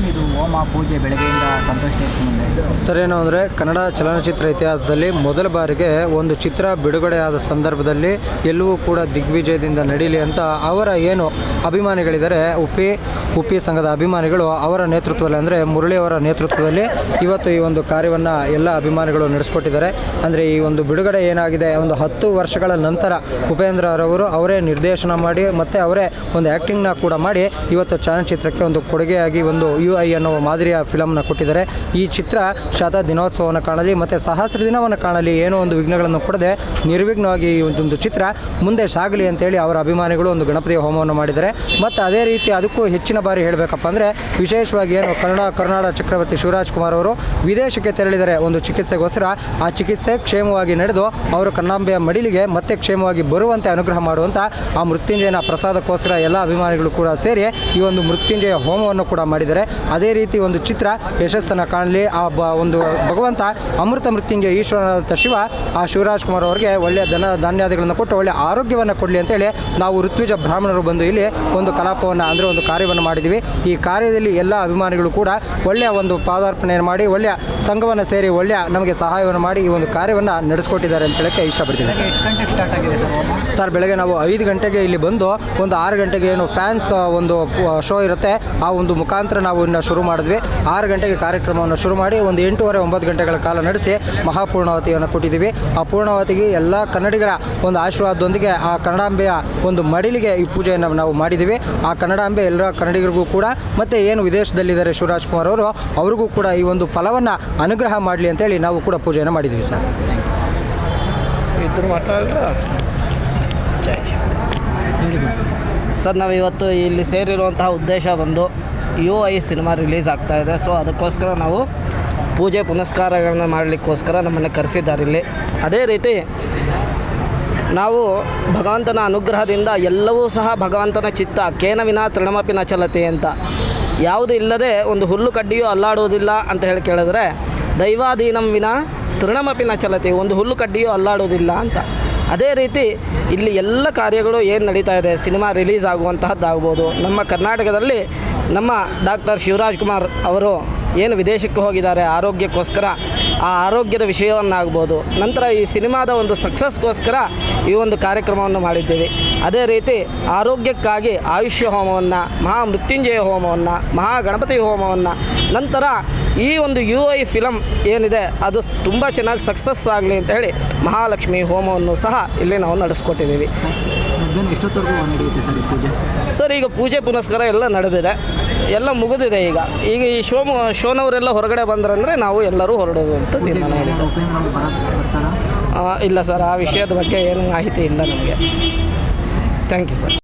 ಏನಿದು ಹೋಮ ಪೂಜೆ ಬೆಳಗ್ಗೆಯಿಂದ ಸಂತೋಷ ಅಂದರೆ ಕನ್ನಡ ಚಲನಚಿತ್ರ ಇತಿಹಾಸದಲ್ಲಿ ಮೊದಲ ಬಾರಿಗೆ ಒಂದು ಚಿತ್ರ ಬಿಡುಗಡೆಯಾದ ಸಂದರ್ಭದಲ್ಲಿ ಎಲ್ಲವೂ ಕೂಡ ದಿಗ್ವಿಜಯದಿಂದ ನಡೀಲಿ ಅಂತ ಅವರ ಏನು ಅಭಿಮಾನಿಗಳಿದ್ದಾರೆ, ಉಪ್ಪಿ ಉಪ್ಪಿ ಸಂಘದ ಅಭಿಮಾನಿಗಳು ಅವರ ನೇತೃತ್ವದಲ್ಲಿ ಅಂದರೆ ಮುರಳಿ ಅವರ ನೇತೃತ್ವದಲ್ಲಿ ಇವತ್ತು ಈ ಒಂದು ಕಾರ್ಯವನ್ನು ಎಲ್ಲ ಅಭಿಮಾನಿಗಳು ನಡೆಸ್ಕೊಟ್ಟಿದ್ದಾರೆ. ಅಂದರೆ ಈ ಒಂದು ಬಿಡುಗಡೆ ಏನಾಗಿದೆ, ಒಂದು ಹತ್ತು ವರ್ಷಗಳ ನಂತರ ಉಪೇಂದ್ರ ಅವರವರು ಅವರೇ ನಿರ್ದೇಶನ ಮಾಡಿ ಮತ್ತು ಅವರೇ ಒಂದು ಆ್ಯಕ್ಟಿಂಗ್ನ ಕೂಡ ಮಾಡಿ ಇವತ್ತು ಚಲನಚಿತ್ರಕ್ಕೆ ಒಂದು ಕೊಡುಗೆಯಾಗಿ ಒಂದು ಯು ಐ ಅನ್ನೋ ಮಾದರಿಯ ಫಿಲಮ್ನ ಕೊಟ್ಟಿದ್ದಾರೆ. ಈ ಚಿತ್ರ ಶತ ದಿನೋತ್ಸವವನ್ನು ಕಾಣಲಿ ಮತ್ತು ಸಹಸ್ರ ದಿನವನ್ನು ಕಾಣಲಿ ಏನೋ ಒಂದು ವಿಘ್ನಗಳನ್ನು ಕೊಡದೆ ನಿರ್ವಿಘ್ನವಾಗಿ ಈ ಒಂದು ಚಿತ್ರ ಮುಂದೆ ಸಾಗಲಿ ಅಂತೇಳಿ ಅವರ ಅಭಿಮಾನಿಗಳು ಒಂದು ಗಣಪತಿ ಹೋಮವನ್ನು ಮಾಡಿದ್ದಾರೆ. ಮತ್ತು ಅದೇ ರೀತಿ ಅದಕ್ಕೂ ಹೆಚ್ಚಿನ ಬಾರಿ ಹೇಳಬೇಕಪ್ಪ ಅಂದರೆ ವಿಶೇಷವಾಗಿ ಏನು ಕನ್ನಡ ಕರ್ನಾಟಕ ಚಕ್ರವರ್ತಿ ಶಿವರಾಜ್ ಕುಮಾರ್ ಅವರು ವಿದೇಶಕ್ಕೆ ತೆರಳಿದರೆ ಒಂದು ಚಿಕಿತ್ಸೆಗೋಸ್ಕರ ಆ ಚಿಕಿತ್ಸೆ ಕ್ಷೇಮವಾಗಿ ನಡೆದು ಅವರು ಕನ್ನಾಂಬೆಯ ಮಡಿಲಿಗೆ ಮತ್ತೆ ಕ್ಷೇಮವಾಗಿ ಬರುವಂತೆ ಅನುಗ್ರಹ ಮಾಡುವಂಥ ಆ ಮೃತ್ಯುಂಜಯನ ಪ್ರಸಾದಕ್ಕೋಸ್ಕರ ಎಲ್ಲ ಅಭಿಮಾನಿಗಳು ಕೂಡ ಸೇರಿ ಈ ಒಂದು ಮೃತ್ಯುಂಜಯ ಹೋಮವನ್ನು ಕೂಡ ಮಾಡಿದ್ದಾರೆ. ಅದೇ ರೀತಿ ಒಂದು ಚಿತ್ರ ಯಶಸ್ಸನ್ನು ಕಾಣಲಿ. ಆ ಬ ಒಂದು ಭಗವಂತ ಅಮೃತ ಮೃತ್ಯುಂಜಯ ಈಶ್ವರನಾದಂಥ ಶಿವ ಆ ಶಿವರಾಜ್ ಕುಮಾರ್ ಅವರಿಗೆ ಒಳ್ಳೆಯ ಧನ ಧಾನ್ಯಾದಿಗಳನ್ನು ಕೊಟ್ಟು ಒಳ್ಳೆಯ ಆರೋಗ್ಯವನ್ನು ಕೊಡಲಿ ಅಂತೇಳಿ ನಾವು ಋತ್ವಿಜ ಬ್ರಾಹ್ಮಣರು ಬಂದು ಇಲ್ಲಿ ಒಂದು ಕಲಾಪವನ್ನು ಅಂದರೆ ಒಂದು ಕಾರ್ಯವನ್ನು ಮಾಡಿದ್ದೀವಿ ಈ ಕಾರ್ಯದಲ್ಲಿ ಎಲ್ಲ ಅಭಿಮಾನಿಗಳು ಕೂಡ ಒಳ್ಳೆಯ ಒಂದು ಪಾದಾರ್ಪಣೆಯನ್ನು ಮಾಡಿ, ಒಳ್ಳೆಯ ಸಂಘವನ್ನು ಸೇರಿ, ಒಳ್ಳೆಯ ನಮಗೆ ಸಹಾಯವನ್ನು ಮಾಡಿ ಈ ಒಂದು ಕಾರ್ಯವನ್ನು ನಡೆಸ್ಕೊಟ್ಟಿದ್ದಾರೆ ಅಂತ ಹೇಳಕ್ಕೆ ಇಷ್ಟಪಡ್ತೀನಿ ಸರ್, ಬೆಳಗ್ಗೆ ನಾವು ಐದು ಗಂಟೆಗೆ ಇಲ್ಲಿ ಬಂದು ಒಂದು ಆರು ಗಂಟೆಗೆ ಏನು ಫ್ಯಾನ್ಸ್ ಒಂದು ಶೋ ಇರುತ್ತೆ. ಆ ಒಂದು ಮುಖಾಂತರ ನಾವು ಇನ್ನು ಶುರು ಮಾಡಿದ್ವಿ. ಆರು ಗಂಟೆಗೆ ಕಾರ್ಯಕ್ರಮವನ್ನು ಶುರು ಮಾಡಿ ಒಂದು ಎಂಟೂವರೆ, ಒಂಬತ್ತು ಗಂಟೆಗಳ ಕಾಲ ನಡೆಸಿ ಮಹಾಪೂರ್ಣಾವತಿಯನ್ನು ಕೊಟ್ಟಿದ್ದೀವಿ. ಆ ಪೂರ್ಣಾವತಿಗೆ ಎಲ್ಲ ಕನ್ನಡಿಗರ ಒಂದು ಆಶೀರ್ವಾದದೊಂದಿಗೆ ಆ ಕನ್ನಡಾಂಬೆಯ ಒಂದು ಮಡಿಲಿಗೆ ಈ ಪೂಜೆಯನ್ನು ನಾವು ಮಾಡಿದ್ದೀವಿ. ಆ ಕನ್ನಡಾಂಬೆ ಎಲ್ಲ ಕನ್ನಡಿಗರಿಗೂ ಕೂಡ, ಮತ್ತು ಏನು ವಿದೇಶದಲ್ಲಿದ್ದಾರೆ ಶಿವರಾಜ್ ಕುಮಾರ್ ಅವರು, ಅವ್ರಿಗೂ ಕೂಡ ಈ ಒಂದು ಫಲವನ್ನು ಅನುಗ್ರಹ ಮಾಡಲಿ ಅಂತೇಳಿ ನಾವು ಕೂಡ ಪೂಜೆಯನ್ನು ಮಾಡಿದ್ದೀವಿ ಸರ್. ಇದ್ರ ಮಾತಾಡ್ರ ಜೈ ಸರ್ ನಾವು ಇವತ್ತು ಇಲ್ಲಿ ಸೇರಿರುವಂತಹ ಉದ್ದೇಶ ಬಂದು ಯು ಐ ಸಿನಿಮಾ ರಿಲೀಸ್ ಆಗ್ತಾ ಇದೆ. ಸೊ ಅದಕ್ಕೋಸ್ಕರ ನಾವು ಪೂಜೆ ಪುನಸ್ಕಾರಗಳನ್ನ ಮಾಡಲಿಕ್ಕೋಸ್ಕರ ನಮ್ಮನ್ನು ಕರೆಸಿದ್ದಾರೆ ಇಲ್ಲಿ. ಅದೇ ರೀತಿ ನಾವು ಭಗವಂತನ ಅನುಗ್ರಹದಿಂದ ಎಲ್ಲವೂ ಸಹ ಭಗವಂತನ ಚಿತ್ತ ಕೇನವಿನ ತೃಣಮಪಿನ ಚಲತೆ ಅಂತ. ಯಾವುದು ಇಲ್ಲದೆ ಒಂದು ಹುಲ್ಲು ಕಡ್ಡಿಯೂ ಅಲ್ಲಾಡುವುದಿಲ್ಲ ಅಂತ ಹೇಳಿ ಕೇಳಿದ್ರೆ ದೈವಾಧೀನಂ ವಿನ ತೃಣಮಪಿನ ಚಲತೆ, ಒಂದು ಹುಲ್ಲು ಕಡ್ಡಿಯೂ ಅಲ್ಲಾಡುವುದಿಲ್ಲ ಅಂತ. ಅದೇ ರೀತಿ ಇಲ್ಲಿ ಎಲ್ಲ ಕಾರ್ಯಗಳು ಏನು ನಡೀತಾ ಇದೆ, ಸಿನಿಮಾ ರಿಲೀಸ್ ಆಗುವಂತಹದ್ದಾಗ್ಬೋದು. ನಮ್ಮ ಕರ್ನಾಟಕದಲ್ಲಿ ನಮ್ಮ ಡಾಕ್ಟರ್ ಶಿವರಾಜ್ ಕುಮಾರ್ ಅವರು ಏನು ವಿದೇಶಕ್ಕೆ ಹೋಗಿದ್ದಾರೆ, ಆರೋಗ್ಯಕ್ಕೋಸ್ಕರ, ಆ ಆರೋಗ್ಯದ ವಿಷಯವನ್ನಾಗ್ಬೋದು. ನಂತರ ಈ ಸಿನಿಮಾದ ಒಂದು ಸಕ್ಸಸ್ಗೋಸ್ಕರ ಈ ಒಂದು ಕಾರ್ಯಕ್ರಮವನ್ನು ಮಾಡಿದ್ದೀವಿ. ಅದೇ ರೀತಿ ಆರೋಗ್ಯಕ್ಕಾಗಿ ಆಯುಷ್ಯ ಹೋಮವನ್ನು ಮಹಾ ಮೃತ್ಯುಂಜಯ ಹೋಮವನ್ನು ಮಹಾ ಗಣಪತಿ ಹೋಮವನ್ನು, ನಂತರ ಈ ಒಂದು ಯು ಐ ಫಿಲಮ್ ಏನಿದೆ ಅದು ತುಂಬ ಚೆನ್ನಾಗಿ ಸಕ್ಸಸ್ ಆಗಲಿ ಅಂತ ಹೇಳಿ ಮಹಾಲಕ್ಷ್ಮಿ ಹೋಮವನ್ನು ಸಹ ಇಲ್ಲಿ ನಾವು ನಡೆಸ್ಕೊಟ್ಟಿದ್ದೀವಿ. ಸರ್ ಈಗ ಪೂಜೆ ಪುನಸ್ಕಾರ ಎಲ್ಲ ನಡೆದಿದೆ. ಎಲ್ಲ ಮುಗಿದಿದೆ ಈಗ. ಈಗ ಈ ಶೋ ಶೋನವರೆಲ್ಲ ಹೊರಗಡೆ ಬಂದ್ರಂದರೆ ನಾವು ಎಲ್ಲರೂ ಹೊರಡೋದು ಅಂತ ತೀರ್ಮಾನ ಇಲ್ಲ ಸರ್ ಆ ವಿಷಯದ ಬಗ್ಗೆ ಏನು ಮಾಹಿತಿ ಇಲ್ಲ ನಮಗೆ. Thank you sir